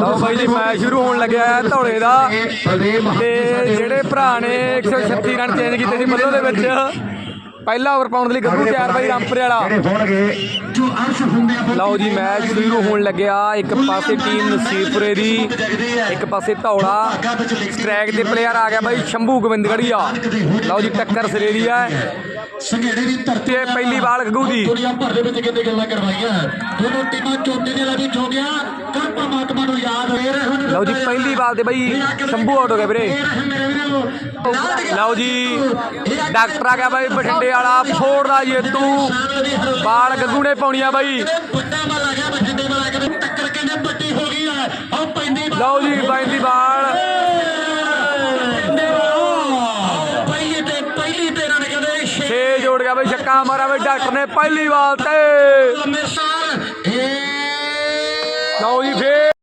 ਲਓ ਬਾਈ ਜੀ ਮੈਚ ਸ਼ੁਰੂ ਹੋਣ ਲੱਗਿਆ ਹੈ ਧੌਲੇ ਦਾ। ਤੇ ਜਿਹੜੇ ਭਰਾ ਨੇ 136 ਰਨ ਚੇਂਜ ਕੀਤੇ ਸੀ ਮੱਲੋ ਦੇ ਵਿੱਚ। ਪਹਿਲਾ ਓਵਰ ਪਾਉਣ ਦੇ ਲਈ ਗੱਗੂ ਤਿਆਰ ਬਾਈ ਰਾਮਪੁਰੇ ਵਾਲਾ। ਆ ਲਓ ਜੀ ਮੈਚ ਸ਼ੁਰੂ ਹੋਣ ਲੱਗਿਆ। ਇੱਕ ਪਾਸੇ ਟੀਮ ਨਸੀਬਪੁਰੇ ਦੀ ਇੱਕ ਪਾਸੇ ਧੌਲਾ। ਸਟ੍ਰੈਕ ਤੇ ਪਲੇਅਰ ਆ ਗਿਆ ਬਾਈ ਸ਼ੰਭੂ ਗੋਬਿੰਦਗੜੀਆ ਲਓ ਜੀ ਟੱਕਰ ਸਰੇਰੀ ਹੈ। ਸੰਘੇੜੇ ਦੀ ਧਰਤੀ ਤੇ ਪਹਿਲੀ ਬਾਲ ਗੱਗੂ ਦੀ। ਦੁਨੀਆ ਭਰ ਦੇ ਵਿੱਚ ਕਿੰਨੇ ਗੱਲਾਂ ਕਰਵਾਈਆਂ। ਦੋਨੋਂ ਟੀਮਾਂ ਚੋਟੀ ਦੇ ਲਈ ਹੋ ਗਿਆ ਲਓ ਜੀ ਪਹਿਲੀ ਬਾਲ ਤੇ ਬਾਈ ਸ਼ੰਭੂ ਆਊਟ ਹੋ ਗਿਆ ਵੀਰੇ। ਮੇਰੇ ਵੀਰੋ ਲਓ ਜੀ ਡਾਕਟਰ ਆ ਗਿਆ ਬਾਈ ਬਠਿੰਡੇ ਵਾਲਾ ਫੋੜ ਦਾ ਜੇਤੂ ਬਾਲ ਗੱਗੂ ਨੇ ਬਾਈ। ਮਾਲ ਆ। ਪੈਂਦੀ ਲਓ ਜੀ ਬਾਈ ਦੀ ਬਾਲ। ਛੇ ਛੇ। ਜੋੜ ਗਿਆ ਬਾਈ ਛੱਕਾ ਮਾਰਿਆ ਬਾਈ ਡਾਕਟਰ ਨੇ ਪਹਿਲੀ ਬਾਲ ਤੇ।